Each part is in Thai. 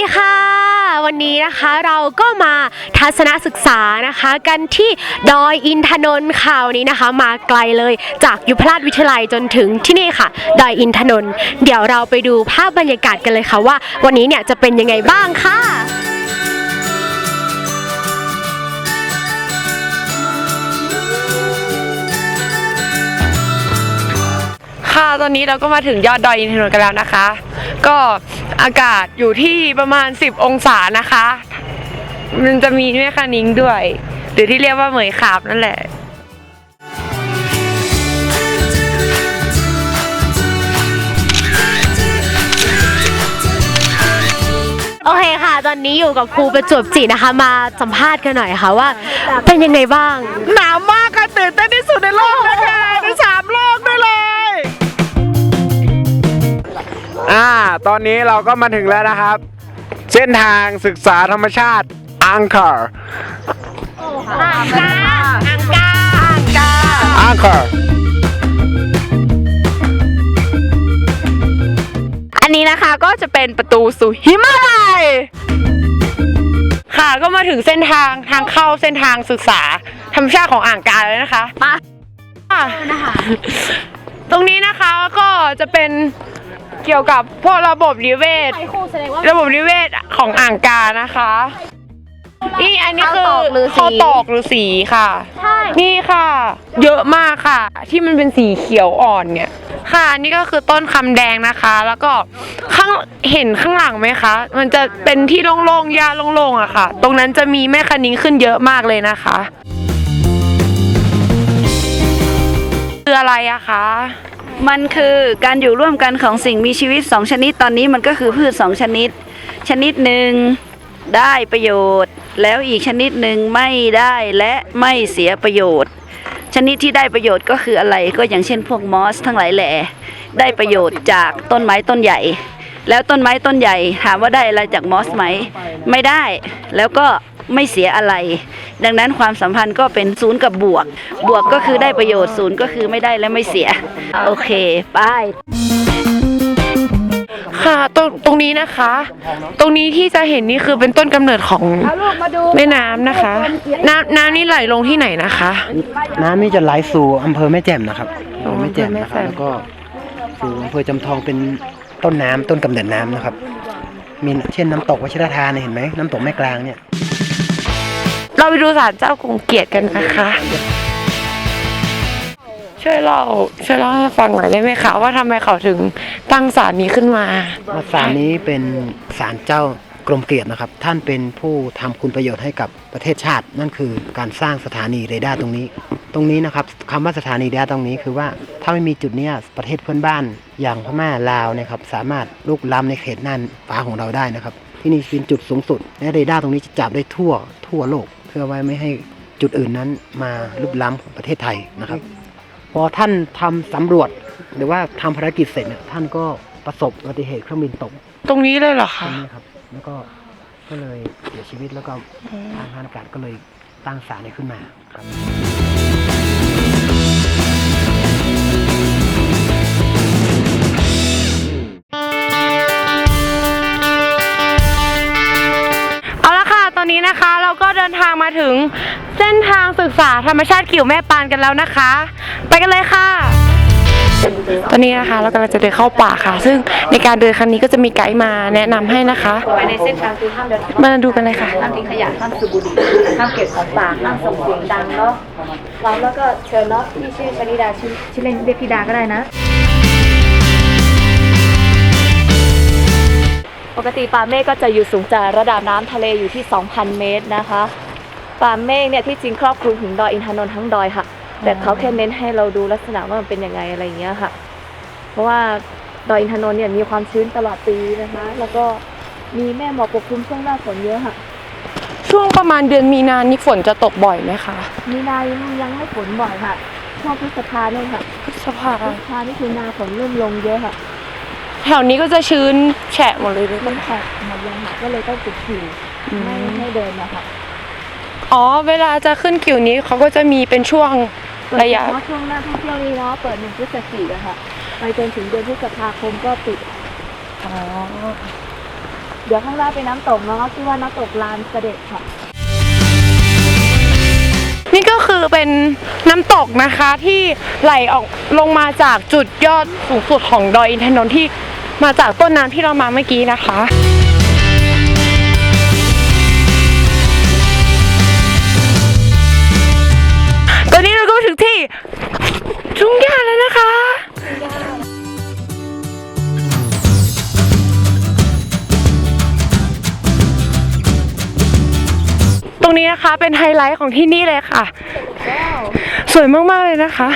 สวัสดีค่ะ วันนี้นะคะเราก็มาทัศนศึกษานะคะ กันที่ดอยอินทนนท์ค่ะวันนี้นะคะ มาไกลเลยจากยุพราชวิทยาลัยจนถึงที่นี่ค่ะ ดอยอินทนนท์เดี๋ยวเราไปดูภาพบรรยากาศกันเลยค่ะว่า วันนี้เนี่ยจะเป็นยังไงบ้างค่ะค่ะตอนนี้เราก็มาถึงยอดดอยอินทนนท์กันแล้วนะคะ ก็ อากาศอยู่ที่ประมาณ 10 องศานะคะ มันจะมีแม่คะนิ้งด้วย หรือที่เรียกว่าเหมยขาบนั่นแหละโอเคค่ะ ตอนนี้อยู่กับครูประจวบจีนะคะ มาสัมภาษณ์กันหน่อยค่ะว่า เป็นยังไงบ้าง หนาวมากค่ะตื่นเต้นที่สุดในโลกนะคะในสามโลกด้วย อ่า ตอนนี้เราก็มาถึงแล้วนะครับ เส้นทางศึกษาธรรมชาติอังคารอังกาอังกาอังกาอังคารอันนี้นะคะก็จะเป็นประตูสู่หิมาลัย ค่ะก็มาถึงเส้นทางทางเข้าเส้นทางศึกษาธรรมชาติของอ่างกาแล้วนะคะมาตรงนี้นะคะก็จะเป็น เกี่ยวกับพวกระบบนิเวศระบบนิเวศของอ่างกานะคะนี่อันนี้คือข้าวตอกฤาษีข้าวตอกฤาษีค่ะนี่ค่ะ เยอะมากค่ะ ที่มันเป็นสีเขียวอ่อนเนี่ย ค่ะนี่ก็คือต้นคำแดงนะคะ แล้วก็ข้างเห็นข้างหลังไหมคะ มันจะเป็นที่โล่งๆหญ้าโล่งๆอะค่ะ ตรงนั้นจะมีแม่คะนิ้งขึ้นเยอะมากเลยนะคะ คืออะไรอะคะ มันคือการอยู่ร่วมกันของสิ่งมีชีวิตสองชนิดตอนนี้มันก็คือพืชสองชนิด ชนิดหนึ่งได้ประโยชน์ แล้วอีกชนิดหนึ่งไม่ได้และไม่เสียประโยชน์ ชนิดที่ได้ประโยชน์ก็คืออะไรก็อย่างเช่นพวกมอสทั้งหลายแหล่ได้ประโยชน์จากต้นไม้ต้นใหญ่ แล้วต้นไม้ต้นใหญ่ถามว่าได้อะไรจากมอสไหมไม่ได้แล้วก็ ไม่เสียอะไร ดังนั้นความสัมพันธ์ก็เป็นศูนย์กับบวก บวกก็คือได้ประโยชน์ศูนย์ก็คือไม่ได้และไม่เสีย โอเคไป้ายค่ะตรงตรงนี้นะคะ ตรงนี้ที่จะเห็นนี่คือเป็นต้นกำเนิดของแม่น้ำนะคะ น้ำน้ำนี่ไหลลงที่ไหนนะคะ น้ำนี่จะไหลสู่อำเภอแม่แจ่มนะครับอ๋อแม่แจ่มนะครับอำเภอแม่แจ่มแล้วก็สู่อำเภอจำทองเป็นต้นน้ำต้นกำเนิดน้ำนะครับ มีเช่นน้ำตกวชิรทานเนี่ยเห็นไหมน้ำตกแม่กลางเนี่ย เราไปดูศาลเจ้ากรุงเกียรติกันนะคะ ช่วยเล่าช่วยเล่าให้ฟังหน่อยได้ไหมคะว่าทำไมเขาถึงตั้งศาลนี้ขึ้นมา ศาลนี้เป็นศาลเจ้ากรมเกียรตินะครับ ท่านเป็นผู้ทำคุณประโยชน์ให้กับประเทศชาติ นั่นคือการสร้างสถานีเรดาร์ตรงนี้ ตรงนี้นะครับคำว่าสถานีเรดาร์ตรงนี้คือว่าถ้าไม่มีจุดเนี้ยประเทศเพื่อนบ้าน อย่างพม่าลาวเนยครับสามารถลุกล้ำในเขตน่านฟ้าของเราได้นะครับ ที่นี่เป็นจุดสูงสุดและเรดาร์ตรงนี้จะจับได้ทั่วทั่วโลก เพื่อไว้ไม่ให้จุดอื่นนั้นมาลุกล้ำของประเทศไทยนะครับ พอท่านทำสำรวจหรือว่าทำภารกิจเสร็จเนี่ยท่านก็ประสบอุบัติเหตุเครื่องบินตก ตรงนี้เลยเหรอตรคะงนี้ครับ แล้วก็ก็เลยเสียชีวิตแล้วก็ทางทหารอากาศก็เลยตั้งศาลนี้ขึ้นมาครับ เดินทางมาถึงเส้นทางศึกษาธรรมชาติกิ่วแม่ปานกันแล้วนะคะ ไปกันเลยค่ะ ตอนนี้นะคะเรากำลังจะเดินเข้าป่าค่ะ ซึ่งในการเดินครั้งนี้ก็จะมีไกด์มาแนะนำให้นะคะภายในเส้นทางคือห้ามเดินมาดูกันเลยค่ะ ห้ามทิ้งขยะห้ามสูบบุหรี่ห้ามเก็บของป่าห้ามส่งเสียงดังเนาะพร้อมแล้วก็เชิญเนาะพี่ชื่อชนิดาชื่อชื่อเล่นเรียกพี่ดาก็ได้นะ ปกติป่าเมฆก็จะอยู่สูงจากระดับน้ำทะเลอยู่ที่ 2,000 เมตรนะคะ ป่าเมฆเนี่ยที่จริงครอบคลุมถึงดอยอินทนนท์ทั้งดอยค่ะ แต่เขาแค่เน้นให้เราดูลักษณะว่ามันเป็นยังไงอะไรอย่างเงี้ยค่ะ เพราะว่าดอยอินทนนท์เนี่ยมีความชื้นตลอดปีนะคะ แล้วก็มีแม่หมอกปกคลุมช่วงหน้าฝนเยอะค่ะ ช่วงประมาณเดือนมีนานี่ฝนจะตกบ่อยไหมคะ มีนายังยังไม่ฝนบ่อยค่ะช่วงพฤษภาเนี่ยค่ะพฤษภาพฤษภานี่คือนาฝนเริ่มลงเยอะค่ะ แถวนี้ก็จะชื้นแฉะหมดเลยด้วยมันแฉะหมดเลยค่ะก็เลยต้องปิดผิวไม่ให้เดินนะคะอ๋อ เวลาจะขึ้นกิ่วนี้เขาก็จะมีเป็นช่วงเปิดระยะเฉพาะช่วงหน้าท่องเที่ยวนี้เนาะเปิดหนึ่งพฤศจิกายนค่ะไปจนถึงเดือนพฤษภาคมก็ปิดอ๋อเดี๋ยวข้างหน้าเป็นน้ำตกเนาะชื่อว่าน้ำตกลานเสด็จค่ะ นี่ก็คือเป็นน้ำตกนะคะที่ไหลออกลงมาจากจุดยอดสูงสุดของดอยอินทนนท์ที่มาจากต้นน้ำที่เรามาเมื่อกี้นะคะตอนนี้เราก็มาถึงที่ทุ่งหญ้าแล้วนะคะ รงนี้นะคะเป็นไฮไลท์ของที่นี่เลยค่ะ สวยมากๆเลยนะคะ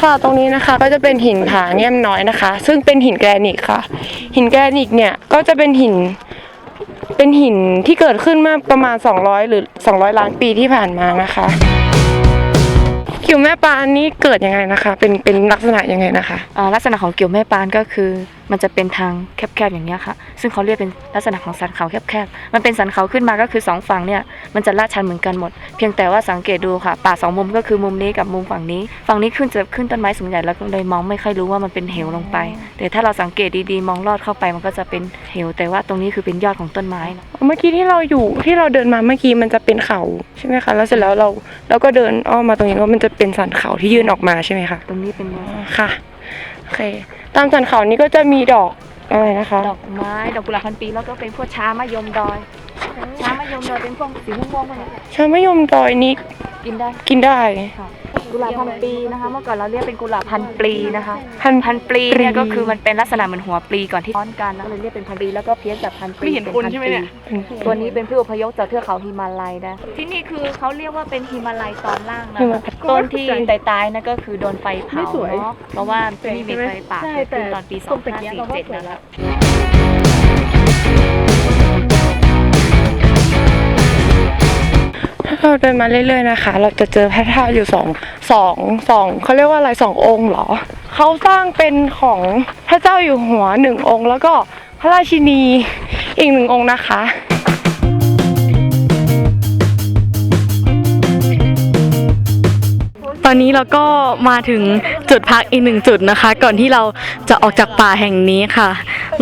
ค่ะตรงนี้นะคะก็จะเป็นหินผาเงี่ยมน้อยนะคะ ซึ่งเป็นหินแกรนิตค่ะ หินแกรนิตเนี่ยก็จะเป็นหินเป็นหินที่เกิดขึ้นเมื่อประมาณ 200 หรือ 200 ล้านปีที่ผ่านมานะคะ แม่ปานนี้เกิดยังไงนะคะ เป็นเป็นลักษณะยังไงนะคะ อ่าลักษณะของเกี่ยวแม่ปานก็คือ มันจะเป็นทางแคบๆอย่างเงี้ยค่ะ ซึ่งเขาเรียกเป็นลักษณะของสันเขาแคบๆ มันเป็นสันเขาขึ้นมาก็คือสองฝั่งเนี่ยมันจะลาดชันเหมือนกันหมด เพียงแต่ว่าสังเกตดูค่ะ ป่าสองมุมก็คือมุมนี้กับมุมฝั่งนี้ ฝั่งนี้ขึ้นจะขึ้นต้นไม้สูงใหญ่แล้วก็เลยมองไม่ค่อยรู้ว่ามันเป็นเหวลงไป แต่ถ้าเราสังเกตดีๆมองลอดเข้าไปมันก็จะเป็นเหว แต่ว่าตรงนี้คือเป็นยอดของต้นไม้นะเมื่อกี้ที่เราอยู่ที่เราเดินมาเมื่อกี้มันจะเป็นเขาใช่ไหมคะแล้วเสร็จแล้วเราเราก็เดินอ้อมมาตรงนี้ว่ามันจะเป็นสันเขาที่ยื่นออกมาใช่ไหมคะตรงนี้เป็นค่ะโอเค ตามสันเขานี้ก็จะมีดอกอะไรนะคะ ดอกไม้ ดอกกุหลาบพันปี แล้วก็เป็นพวกช้ามะยมดอย ช้ามะยมดอยเป็นพวกสีม่วงๆพวกนี้ชามะยมดอยนี้กินได้กินได้ค่ะกุหลาบพันปีนะคะ เมื่อก่อนเราเรียกเป็นกุหลาบพันปลีนะคะ พันพันปลีเนี่ยปลีก็คือมันเป็นลักษณะเหมือนหัวปลีก่อนที่ซ้อนกันแล้วก็เลยเรียกเป็นพันปลีแล้วก็เพี้ยนจากพันปลีเป็นพันปลีตัวนี้เป็นผู้อพยพจากเทือกเขาฮิมาลัยนะ ที่นี่คือเขาเรียกว่าเป็นฮิมาลัยตอนล่างนะฮิมาคะต้นที่ตายๆนั่นก็คือโดนไฟเผาเนาะเพราะว่าที่นี่มีไฟป่าเกิดขึ้นตอนปี 2547นะคะ เราเดินมาเรื่อยๆนะคะ เราจะเจอพระธาตุอยู่สองสองสองเขาเรียกว่าอะไรสององค์เหรอเขาสร้างเป็นของพระเจ้าอยู่หัวหนึ่งองค์ แล้วก็พระราชินีอีกหนึ่งองค์นะคะตอนนี้เราก็มาถึงจุดพักอีกหนึ่งจุดนะคะ ก่อนที่เราจะออกจากป่าแห่งนี้ค่ะ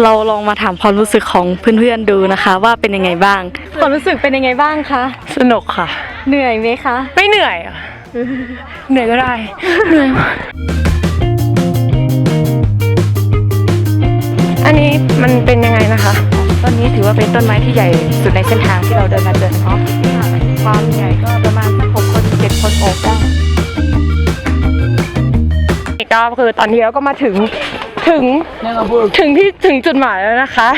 เราลองมาถามความรู้สึกของเพื่อนๆดูนะคะ ว่าเป็นยังไงบ้าง ความรู้สึกเป็นยังไงบ้างคะสนุกค่ะ เหนื่อยไหมคะ ไม่เหนื่อยอะเหนื่อยก็ได้ เหนื่อยมากอันนี้มันเป็นยังไงนะคะ ต้นนี้ถือว่าเป็นต้นไม้ที่ใหญ่สุดในเส้นทางที่เราเดินมาเจอเนาะความใหญ่ก็ประมาณหกคนเจ็ดคนโอบได้ก็คือตอนนี้เราก็มาถึง ถึงถึงที่ถึงจุดหมายแล้วนะคะ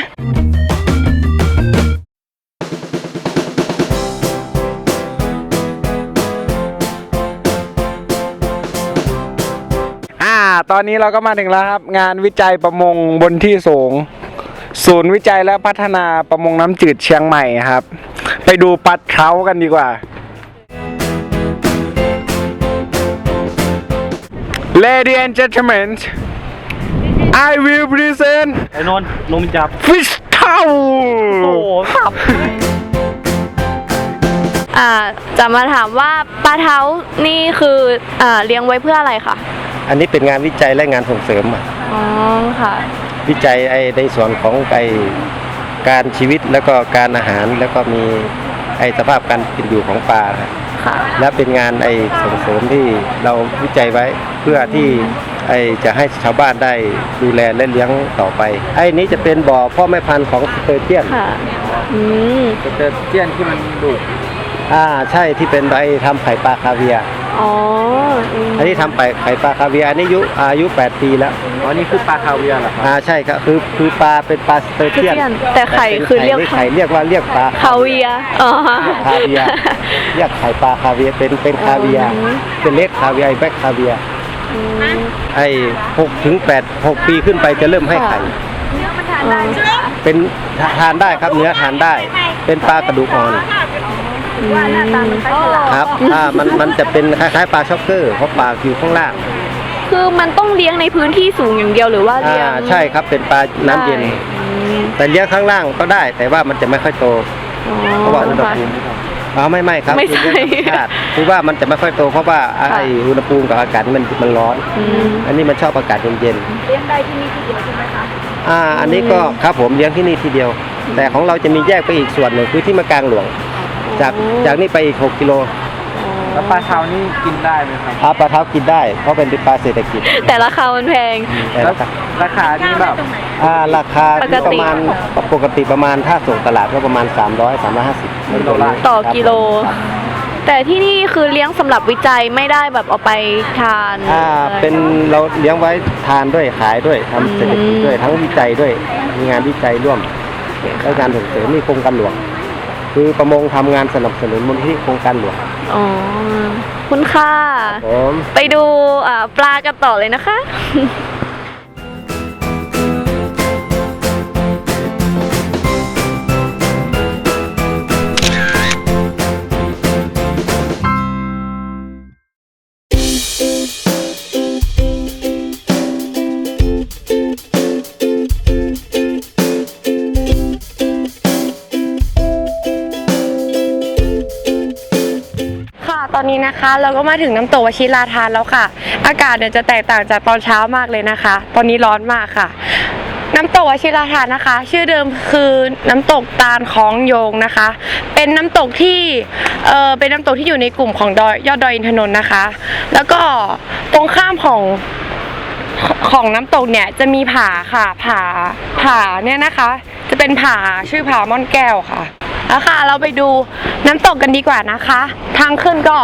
อ่าตอนนี้เราก็มาถึงแล้วครับ งานวิจัยประมงบนที่สูง ศูนย์วิจัยและพัฒนาประมงน้ำจืดเชียงใหม่ครับ ไปดูปัดเขากันดีกว่า Ladies and gentlemen I will present ไอ้นนท์ลงจับ fish towel โอ้โหสับอ่าจะมาถามว่าปลาเท้านี่คืออ่าเลี้ยงไว้เพื่ออะไรคะอันนี้เป็นงานวิจัยและงานส่งเสริมอะอ๋อค่ะ วิจัยไอ้ในส่วนของไอ้การชีวิตแล้วก็การอาหารแล้วก็มีไอ้สภาพการกินอยู่ของปลาครับค่ะ และเป็นงานไอ้ส่งเสริมที่เราวิจัยไว้เพื่อที่ ไอ้จะให้ชาวบ้านได้ดูแลและเลี้ยงต่อไป ไอ้นี้จะเป็นบ่อพ่อแม่พันธุ์ของสเตอร์เจียนค่ะ อืม สเตอร์เจียนที่มันดุอ่าใช่ที่เป็นไอ้ทำไข่ปลาคาเวียร์อ๋ออืมอันนี้ทำไปไข่ปลาคาเวียร์อันนี้อายุอายุ 8 ปีแล้วอ๋อนี่คือปลาคาเวียร์เหรอครับอ่าใช่ครับคือคือปลาเป็นปลาสเตอร์เจียนแต่ไข่คือเรียกไข่เรียกว่าเรียกปลาคาเวียร์อ๋อ คาเวียร์เรียกไข่ปลาคาเวียร์เป็นเป็นคาเวียร์เป็นเลดคาเวียร์ไอ้แบ็คคาเวียร์ ไอ้หกถึงแปดหกปีขึ้นไปจะเริ่มให้ไข่เป็นทานได้ครับเนื้อทานได้ เป็นปลากระดูกอ่อนครับอ่ามันมันจะเป็นคล้ายๆปลาช็อกเกอร์เพราะปลาอยู่ข้างล่างคือมันต้องเลี้ยงในพื้นที่สูงอย่างเดียวหรือว่าอ่าเลี้ยงใช่ครับเป็นปลาน้ำเย็นแต่เลี้ยงข้างล่างก็ได้ แต่ว่ามันจะไม่ค่อยโตอ๋อเพราะว่าอุณหค่ะภูมิ อ๋อไม่ไม่ครับไม่ใช่ คือเรื่องธรรมชาติคือว่ามันจะไม่ค่อยโตเพราะว่าไอ้อุณหภูมิกับอากาศมันมันร้อนอันนี้มันชอบอากาศเย็นๆเลี้ยงได้ที่นี่ที่เดียวใช่ไหมคะอ่าอันนี้ก็ครับผมเลี้ยงที่นี่ที่เดียว แต่ของเราจะมีแยกไปอีกส่วนหนึ่งคือที่มากลางหลวง จากจากนี่ไปอีก6กิโลแล้วปลาเทานี่กินได้ไหมครับอาปลาเท้ากินได้ เพราะเป็นปลาเศรษฐกิจแต่ราคามันแพง แต่แล้วราคา ราคานี่แบบ อ่าราคาปกติประมาณปกติประมาณถ้าส่งตลาดก็ประมาณ 300 350ไม่เกินนี้ต่อครับกิโล แต่ที่นี่คือเลี้ยงสำหรับวิจัยไม่ได้แบบเอาไปทานอ่าเป็นเราเลี้ยงไว้ทานด้วยขายด้วยทำเศรษฐกิจด้วยทั้งวิจัยด้วยมีงานวิจัยร่วมและงานส่งเสริมมีโครงการหลวง คือประมงทำงานสนับสนุนมูลที่โครงการหลวงอ๋อคุณค่าผม ไปดูอ่าปลากันต่อเลยนะคะค่ะ นะคะ เราก็มาถึงน้ำตกวชิราทานแล้วค่ะ อากาศเนี่ยจะแตกต่างจากตอนเช้ามากเลยนะคะ ตอนนี้ร้อนมากค่ะ น้ำตกวชิราทานนะคะ ชื่อเดิมคือน้ำตกตาลของโยงนะคะ เป็นน้ำตกที่เออเป็นน้ำตกที่อยู่ในกลุ่มของดอยยอดดอยอินทนนท์นะคะ แล้วก็ตรงข้ามของของน้ำตกเนี่ยจะมีผาค่ะผาผาเนี่ยนะคะ จะเป็นผาชื่อผาม่อนแก้วค่ะ แล้วค่ะ เราไปดูน้ำตกกันดีกว่านะคะ ทางขึ้นก็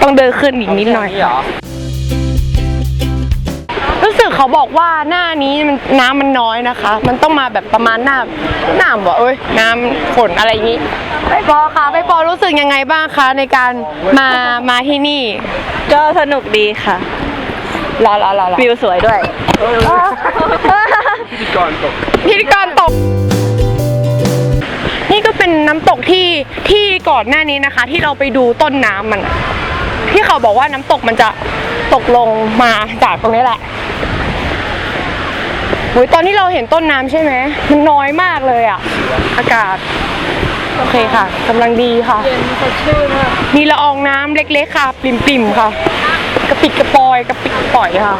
ต้องเดินขึ้นอีกนิดหน่อยรู้สึกเขาบอกว่าหน้านี้มันน้ำมันน้อยนะคะ มันต้องมาแบบประมาณหน้าหน้าบ่เอ้ยน้ำฝนอะไรอย่างนี้ไปปอค่ะไปปอรู้สึกยังไงบ้างคะในการมามาที่นี่ก็สนุกดีค่ะรอรอรอรอวิวสวยด้วย พิธีกรตก พิธีกรตก นี่ก็เป็นน้ำตกที่ที่ก่อนหน้านี้นะคะ ที่เราไปดูต้นน้ำมันอะที่เขาบอกว่าน้ำตกมันจะตกลงมาจากตรงนี้แหละอุยตอนที่เราเห็นต้นน้ำใช่ไหมมันน้อยมากเลยอะอากาศ โอเคค่ะกำลังดีค่ะ เย็นสดชื่นมีละอองน้ำเล็กๆค่ะปิ่มๆค่ะ กระปิดกระปอยกระปิดกระปล่อยค่ะ